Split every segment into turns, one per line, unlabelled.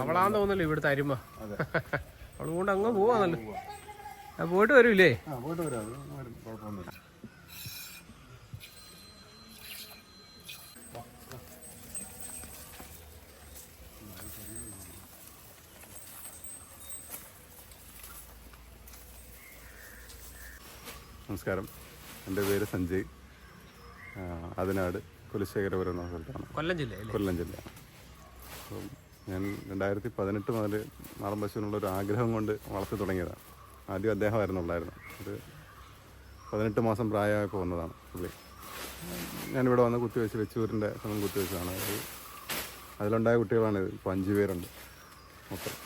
അവളാന്ന് തോന്നല്ലോ ഇവിടുത്തെ അരിമ.
അതെ.
അവളും കൊണ്ട് അങ്ങ് പോവാന്നല്ലോ. പോയിട്ട് വരൂലേ
പോയിട്ട് വരാം. കുഴപ്പമൊന്നുമില്ല. നമസ്കാരം. എന്റെ പേര് സഞ്ജയ്. അതിനാട് കുലശേഖരപുരം എന്ന സ്ഥലത്താണ്.
കൊല്ലം ജില്ല
കൊല്ലം ജില്ല അപ്പം ഞാൻ രണ്ടായിരത്തി പതിനെട്ട് മുതൽ നാടൻ പശുവിനുള്ള ഒരു ആഗ്രഹം കൊണ്ട് വളർത്തി തുടങ്ങിയതാണ്. ആദ്യം അദ്ദേഹമായിരുന്നു ഉണ്ടായിരുന്നത് ഒരു പതിനെട്ട് മാസം പ്രായമായപ്പോൾ വന്നതാണ് പുള്ളി. ഞാനിവിടെ വന്ന് കുത്തിവെച്ച് വെച്ചൂരിന്റെ സമയം കുത്തിവെച്ചതാണ്. അത് അതിലുണ്ടായ കുട്ടികളാണ് ഇത്. ഇപ്പോൾ അഞ്ച് പേരുണ്ട് മൊത്തം.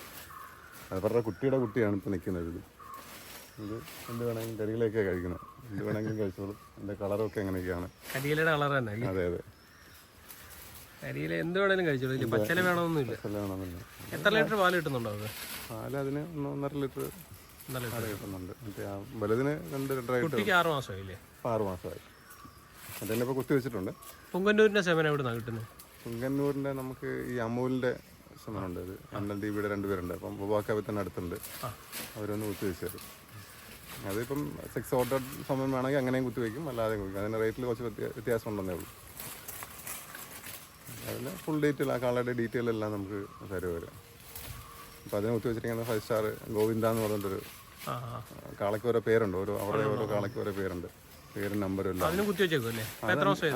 അവരുടെ കുട്ടിയുടെ കുട്ടിയാണ് ഇപ്പോൾ നിൽക്കുന്നത് ഇത്. ഇത് എന്ത് വേണമെങ്കിലും കരികളെയൊക്കെ കഴിക്കുന്നത് എന്ത് വേണമെങ്കിലും കഴിച്ചോളൂ. എന്റെ കളറൊക്കെ എങ്ങനെയൊക്കെയാണ് അതെ അതെ.
കരിയില എന്ത് വേണേലും കഴിച്ചോളൂ. ഇതിൽ പച്ചല
വേണമെന്നില്ല
എത്ര ലിറ്റർ പാൽ കിട്ടുന്നുണ്ടോ അത്?
പാൽ അതിന് ഒന്നൊന്നര ലിറ്റർ
ലിറ്റർ.
കിട്ടുന്നുണ്ട്. മറ്റേ ആ വലുതിന് രണ്ട് ലിറ്ററായിട്ട്
കുട്ടിക്ക് ആറ് മാസമായില്ലേ?
ആറ് മാസമായി. അതിനെ ഇപ്പോൾ കുത്തി വെച്ചിട്ടുണ്ട്.
പൊങ്കന്നൂരിന്റെ സെവൻ കിട്ടുന്നത്
നമുക്ക് ഈ അമൂലിന്റെ ശ്രമമുണ്ട് ഇത് അണ്ണൽ ദീപിയുടെ രണ്ടുപേരുണ്ട് അപ്പം ഉപഭോക്താവ് തന്നെ അടുത്തുണ്ട്. അവരൊന്ന് കുത്തി വെച്ച് തരും. അതിപ്പം സിക്സ് ഓർഡർ സമയം വേണമെങ്കിൽ അങ്ങനെയും കുത്തിവെക്കും അല്ലാതെ അതിന്റെ അതിന് റേറ്റിൽ കുറച്ച് വ്യത്യ- വ്യത്യാസം ഉണ്ടെന്നേ ഉള്ളൂ. അതിൽ ഫുൾ ഡീറ്റെയിൽ ആ കാളയുടെ ഡീറ്റെയിൽ എല്ലാം നമുക്ക് തരുവരും അപ്പോൾ അതിനെ കുത്തി വെച്ചിരിക്കുന്നത് ഫൈവ് സ്റ്റാർ ഗോവിന്ദ എന്ന് പറഞ്ഞിട്ടൊരു കാളയ്ക്ക് ഓരോ പേരുണ്ട്. ഓരോ അവരുടെ ഓരോ കാളയ്ക്ക് ഓരോ പേരുണ്ട്. പേരും നമ്പറും എല്ലാം.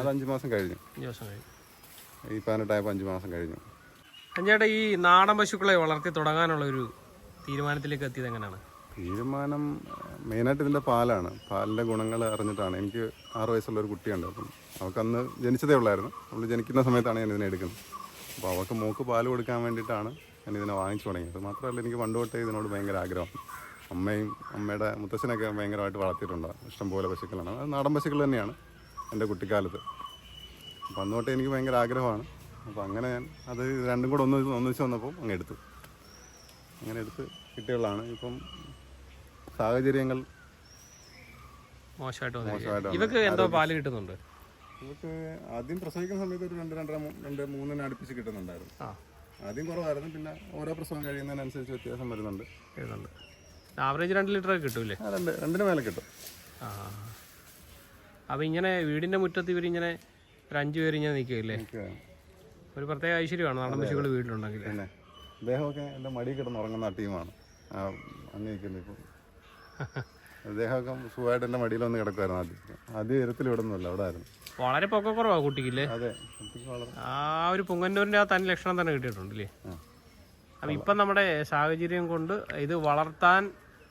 അത് അഞ്ച് മാസം കഴിഞ്ഞു. ഈ പതിനെട്ടായപ്പോൾ അഞ്ച് മാസം കഴിഞ്ഞു.
അഞ്ചേട്ടാ ഈ നാടൻ പശുക്കളെ വളർത്തി തുടങ്ങാനുള്ള ഒരു തീരുമാനത്തിലേക്ക് എത്തിയത് എങ്ങനെയാണ്?
തീരുമാനം മെയിനായിട്ട് ഇതിന്റെ പാലാണ്. പാലിന്റെ ഗുണങ്ങൾ അറിഞ്ഞിട്ടാണ്. എനിക്ക് ആറ് വയസ്സുള്ള ഒരു കുട്ടിയുണ്ട്. അപ്പം അവൾക്ക് അന്ന് ജനിച്ചതേ ഉള്ളായിരുന്നു. അവൾ ജനിക്കുന്ന സമയത്താണ് ഞാൻ ഇതിനെ എടുക്കുന്നത്. അപ്പോൾ അവൾക്ക് മോക്ക് പാൽ കൊടുക്കാൻ വേണ്ടിയിട്ടാണ് ഞാൻ ഇതിനെ വാങ്ങിച്ചു തുടങ്ങിയത്. മാത്രമല്ല എനിക്ക് പണ്ട് തൊട്ടേ ഇതിനോട് ഭയങ്കര ആഗ്രഹം. അമ്മയും അമ്മയുടെ മുത്തശ്ശനൊക്കെ ഭയങ്കരമായിട്ട് വളർത്തിയിട്ടുണ്ട്. ഇഷ്ടംപോലെ പശുക്കളാണ്. അത് നാടൻ പശുക്കൾ തന്നെയാണ് എന്റെ കുട്ടിക്കാലത്ത്. അപ്പോൾ അന്ന് തൊട്ടേ എനിക്ക് ഭയങ്കര ആഗ്രഹമാണ്. അപ്പോൾ അങ്ങനെ ഞാൻ അത് രണ്ടും കൂടെ ഒന്ന് ഒന്നിച്ച് വന്നപ്പോൾ അങ്ങ് എടുത്തു. അങ്ങനെ എടുത്ത് കിട്ടിയുള്ളതാണ്. ഇപ്പം സാഹചര്യങ്ങൾ
മോശമായിട്ട് മോശമായിട്ട്
ഇവർക്ക്
ഇവക്ക് എന്തോ പാൽ കിട്ടുന്നുണ്ട്.
നമുക്ക് ആദ്യം പ്രസവിക്കുന്ന സമയത്ത് ഒരു രണ്ട് രണ്ടര രണ്ട് മൂന്നിന് അടുപ്പിച്ച് കിട്ടുന്നുണ്ടായിരുന്നു. ആദ്യം കുറവായിരുന്നു. പിന്നെ ഓരോ പ്രസവം കഴിയുന്നതിനനുസരിച്ച് വ്യത്യാസം വരുന്നുണ്ട്.
കിട്ടുന്നുണ്ട് ആവറേജ് രണ്ട് ലിറ്റർ ഒക്കെ കിട്ടൂലേ
രണ്ട് രണ്ടിന് മേലെ കിട്ടും.
ആ. അപ്പം ഇങ്ങനെ വീടിന്റെ മുറ്റത്ത് ഇവരിങ്ങനെ ഒരു അഞ്ച് പേര് ഇങ്ങനെ നിൽക്കുകയല്ലേ? ഒരു പ്രത്യേക ഐശ്വര്യമാണ് നാടൻ പശുക്കൾ വീട്ടിലുണ്ടെങ്കിൽ.
അദ്ദേഹമൊക്കെ എന്റെ മടി കിടന്നുറങ്ങുന്ന ടീമാണ്. ആ അങ്ങ് നിൽക്കുന്നത് ഇപ്പം. അദ്ദേഹമൊക്കെ സുഖമായിട്ട് എന്റെ മടിയിൽ വന്ന് കിടക്കുമായിരുന്നു ആദ്യം. ആദ്യം ഉയരത്തിൽ വിടുന്നില്ല അവിടെ ആയിരുന്നു.
വളരെ പൊക്കക്കുറവാ കുട്ടിക്കില്ലേ?
അതെ കുട്ടിക്ക് വളരെ
ആ ഒരു പുങ്ങന്നൂരിന്റെ ആ തനി ലക്ഷണം തന്നെ കിട്ടിയിട്ടുണ്ടല്ലേ? അപ്പൊ ഇപ്പം നമ്മുടെ സാഹചര്യം കൊണ്ട് ഇത് വളർത്താൻ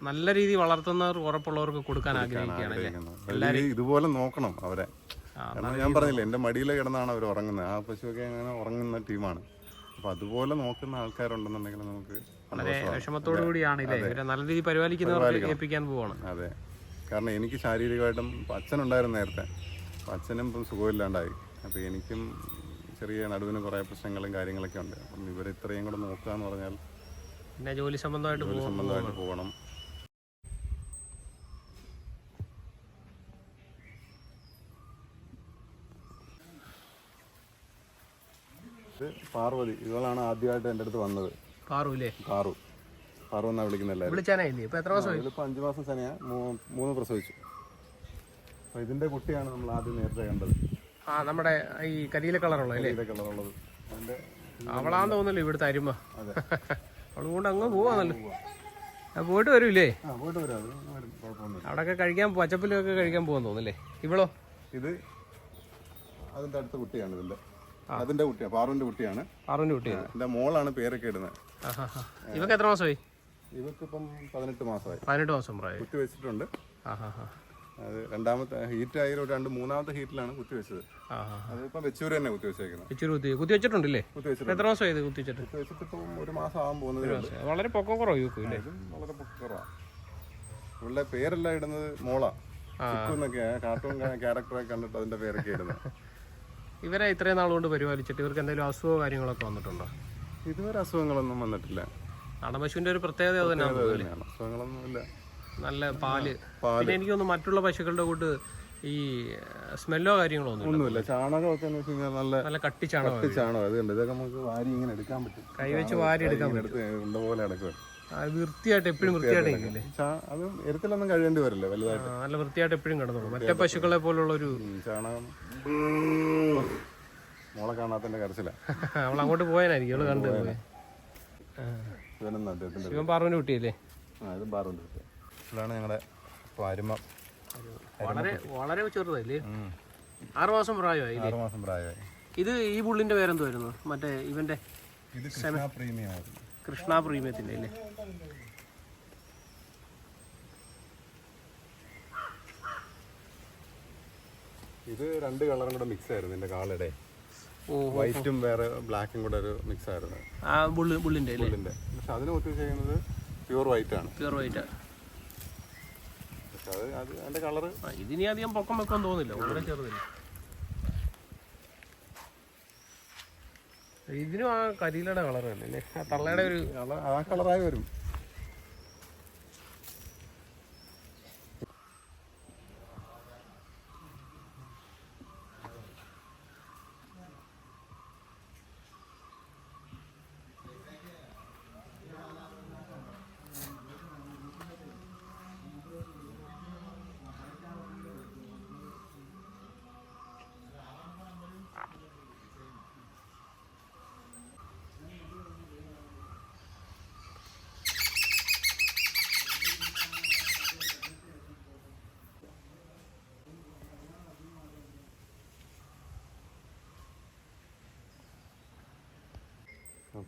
നല്ല രീതി വളർത്തുന്നവർ ഉറപ്പുള്ളവർക്ക് കൊടുക്കാൻ ആഗ്രഹിക്കുകയാണ് അല്ലേ.
ഇതുപോലെ നോക്കണം അവരെ. കാരണം ഞാൻ പറഞ്ഞില്ലേ എന്റെ മടിയിൽ കിടന്നാണ് അവർ ഉറങ്ങുന്നത്. ആ പശുവൊക്കെ അങ്ങനെ ഉറങ്ങുന്ന ടീമാണ്. അപ്പോൾ അതുപോലെ നോക്കുന്ന ആൾക്കാരുണ്ടെന്നുണ്ടെങ്കിൽ നമുക്ക്
വളരെ. വിഷമത്തോടു കൂടിയാണ് ഇല്ലേ ഇവരെ നല്ല രീതിയിൽ പരിപാലിക്കുന്നവർക്ക് ഏൽപ്പിക്കാൻ പോവാണ്.
അതെ. കാരണം എനിക്ക് ശാരീരികമായിട്ടും അച്ഛനുണ്ടായിരുന്നു നേരത്തെ. അച്ഛനും ഇപ്പം സുഖമില്ലാണ്ടായി. അപ്പോൾ എനിക്കും ചെറിയ നടുവിന് കുറേ പ്രശ്നങ്ങളും കാര്യങ്ങളൊക്കെ ഉണ്ട്. അപ്പം ഇവരെ ഇത്രയും കൂടെ നോക്കുക എന്ന് പറഞ്ഞാൽ
പിന്നെ ജോലി സംബന്ധമായിട്ട്
ജോലി സംബന്ധമായിട്ട് പോകണം. പാർവതി ഇവളാണ് ആദ്യമായിട്ട് എന്റെ അടുത്ത് വന്നത്. പാറു പാറു എന്നാണ് വിളിക്കുന്നല്ലേ എല്ലാവരും?
വിളിച്ചാനായില്ലേ? ഇപ്പൊ എത്ര
അഞ്ച് മാസം സനയാ മൂന്ന് പ്രസവിച്ചു. ഇതിന്റെ കുട്ടിയാണ് നമ്മൾ ആദ്യം നേരത്തെ കണ്ടത്.
ആ നമ്മുടെ ഈ കരിയില കളറുള്ള അല്ലേ?
അതിന്റെ
അവളാന്ന് തോന്നല്ലോ ഇവിടുത്തെ അരിമ? അവളും കൊണ്ട് അങ്ങ് പോവാന്നല്ലോ. പോയിട്ട് വരൂലേ
പോയിട്ട് വരാം.
അവിടെയൊക്കെ കഴിക്കാൻ പച്ചപ്പിലൊക്കെ കഴിക്കാൻ പോകാൻ തോന്നുന്നല്ലേ? ഇവളോ?
ഇത് അതിന്റെ അടുത്ത കുട്ടിയാണ് ഇതിന്റെ. അതിന്റെ കുട്ടിയാണ് പാറുവിന്റെ കുട്ടിയാണ്.
പാറുവിന്റെ കുട്ടിയാണ്
എന്റെ മോളാണ് പേരൊക്കെ ഇടുന്നത്.
ഇവക്ക് എത്ര മാസമായി?
ഇവക്കിപ്പം പതിനെട്ട് മാസമായി.
പതിനെട്ട് മാസം പ്രായം
കുത്തി വെച്ചിട്ടുണ്ട്. അത് രണ്ടാമത്തെ ഹീറ്റ് ആയി ഒരു രണ്ട് മൂന്നാമത്തെ ഹീറ്റിലാണ് കുത്തി വെച്ചത്. അതിപ്പോ വെച്ചൂര് തന്നെ കുത്തി വെച്ചേക്കുന്നത്
വെച്ചൂര് കുത്തി കുത്തി വെച്ചിട്ടുണ്ടല്ലേ?
കുത്തി
എത്ര മാസമായി ഇത് കുത്തി വെച്ചിട്ട്?
കുത്തി വെച്ചിട്ട് ഇപ്പം ഒരു മാസം ആകാൻ പോകുന്നത്
വളരെ പൊക്കം കുറവ് ഇവക്കും ഇല്ലേ?
വളരെ കുറവാണ് ഇവളുടെ പേരെല്ലാം ഇടുന്നത് മോളാ. എന്നൊക്കെ കാർട്ടൂൺ ക്യാരക്ടറെ കണ്ടിട്ട് അതിന്റെ പേരൊക്കെ ഇടുന്നത്.
ഇവരെ ഇത്രയും നാളുകൊണ്ട് പരിപാലിച്ചിട്ട് ഇവർക്ക് എന്തെങ്കിലും അസുഖമോ കാര്യങ്ങളൊക്കെ വന്നിട്ടുണ്ടോ?
ഇതുവരെ അസുഖങ്ങളൊന്നും വന്നിട്ടില്ല.
നാടൻ ഒരു പ്രത്യേകത തന്നെയാണ്
ഇല്ല
നല്ല പാൽ.
പാൽ
പിന്നെ എനിക്ക് തോന്നുന്നു മറ്റുള്ള പശുക്കളുടെ കൂട്ട് ഈ സ്മെല്ലോ കാര്യങ്ങളോ
ഒന്നുമില്ല. ചാണകമൊക്കെ എന്ന് വെച്ച് കഴിഞ്ഞാൽ നല്ല
നല്ല കട്ടിച്ചാണോ
കട്ടി ചാണകം. അത് ഉണ്ട് ഇതൊക്കെ നമുക്ക് വാരി ഇങ്ങനെ എടുക്കാൻ പറ്റും.
കൈവച്ച് വാരി എടുക്കാൻ
പറ്റും. പോലെ അടക്കും
ആ, വൃത്തിയായിട്ട് എപ്പോഴും വൃത്തിയായിട്ട്
അത് എരുത്തിലൊന്നും കഴിയേണ്ടി വരില്ല വലുതായിട്ട്.
നല്ല വൃത്തിയായിട്ട് എപ്പോഴും കിടന്നോളൂ. മറ്റേ പശുക്കളെ പോലുള്ള ഒരു
ചാണകം. മോളെ കാണാത്തതിന്റെ കരച്ചിലാണ്
അവൾ അങ്ങോട്ട് പോയാനായിരിക്കും അവൾ കണ്ടു
ഇവനെന്ന് അദ്ദേഹത്തിന്റെ
ശിവൻ പറഞ്ഞു കുട്ടിയല്ലേ?
ആ ഇത് ഇതാണ് ഞങ്ങളുടെ പാരുമ
വളരെ വളരെ ചെറുതല്ലേ ആറു മാസം പ്രായമായി
ആറ് മാസം പ്രായമായി.
ഇത് ഈ പുള്ളിന്റെ പേരെന്ത് വരുന്നു മറ്റേ ഇവന്റെ
ഇത് കൃഷ്ണ പ്രീമിയം ആയിരുന്നു
കൃഷ്ണ പ്രീമിയത്തിന്റെ അല്ലേ?
ഇത് രണ്ട് കളറും കൂടെ മിക്സ് ആയിരുന്നു എന്റെ കാളിടെ.
ഓ
വൈറ്റും വേറെ ബ്ലാക്കും കൂടെ ഒരു മിക്സ് ആയിരുന്നു
ആ ബുള്ളി ബുള്ളിന്റെ അല്ലേ?
ഇതിന്റെ പക്ഷെ അതിന് ഒത്തു ചെയ്യുന്നത് പ്യൂർ വൈറ്റ് ആണ്
പ്യൂർ വൈറ്റ്.
പക്ഷെ അത് അത് കളറ്
ഇതിനി അധികം പൊക്കം വെക്കാൻ തോന്നില്ല. വളരെ ചെറുതില്ല ഇതിനും ആ കരിയിലയുടെ കളർ തന്നെ അല്ലേ? ആ തള്ളയുടെ ഒരു
ആ കളറായി വരും.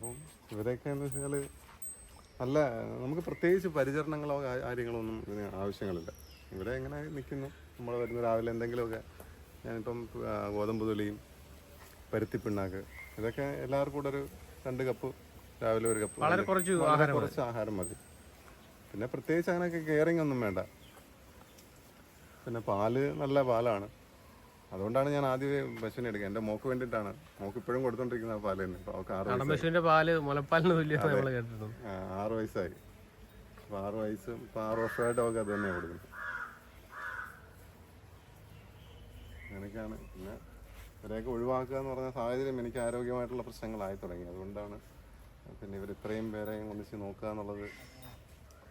അപ്പം ഇവരെയൊക്കെ എന്ന് വെച്ചാൽ നല്ല നമുക്ക് പ്രത്യേകിച്ച് പരിചരണങ്ങളോ കാര്യങ്ങളോ ഒന്നും ഇതിന് ആവശ്യങ്ങളില്ല. ഇവിടെ എങ്ങനെ നിൽക്കുന്നു? നമ്മൾ വരുന്ന രാവിലെ എന്തെങ്കിലുമൊക്കെ ഞാനിപ്പം ഗോതമ്പ് തൊലിയും പരുത്തി പിണ്ണാക്ക് ഇതൊക്കെ എല്ലാവർക്കും കൂടെ ഒരു രണ്ട് കപ്പ് രാവിലെ ഒരു കപ്പ്
വളരെ കുറച്ച്
കുറച്ച് ആഹാരം മതി. പിന്നെ പ്രത്യേകിച്ച് അങ്ങനെയൊക്കെ കെയറിങ് ഒന്നും വേണ്ട. പിന്നെ പാൽ നല്ല പാലാണ്. അതുകൊണ്ടാണ് ഞാൻ ആദ്യം പശുവിനെ എടുക്കുക. എന്റെ മോക്ക് വേണ്ടിയിട്ടാണ്. മോക്ക് ഇപ്പോഴും കൊടുത്തോണ്ടിരിക്കുന്ന പാൽ തന്നെ അവൾക്ക് ആറ്
പശുവിന്റെ പാൽ മുലപ്പാലിന് നമ്മൾ കേട്ടിട്ടുണ്ട്.
ആ, ആറ് വയസ്സായി. അപ്പോൾ ആറ് വയസ്സും ഇപ്പോൾ ആറ് വർഷമായിട്ട് അവൾക്ക് അത് തന്നെയാണ് കൊടുക്കുന്നത്. അങ്ങനെയൊക്കെയാണ്. പിന്നെ ഇവരെയൊക്കെ ഒഴിവാക്കുക എന്ന് പറഞ്ഞ സാഹചര്യം എനിക്ക് ആരോഗ്യമായിട്ടുള്ള പ്രശ്നങ്ങളായി തുടങ്ങി. അതുകൊണ്ടാണ് പിന്നെ ഇവർ ഇത്രയും പേരെയും ഒന്നിച്ച് നോക്കുക എന്നുള്ളത്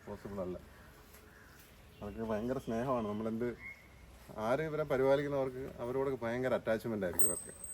പോസിബിൾ അല്ല. അവർക്ക് ഭയങ്കര സ്നേഹമാണ്. നമ്മളെന്ത് ആര് ഇവരെ പരിപാലിക്കുന്നവർക്ക് അവരോടൊക്കെ ഭയങ്കര അറ്റാച്ച്മെന്റ് ആയിരിക്കും ഇവർക്ക്.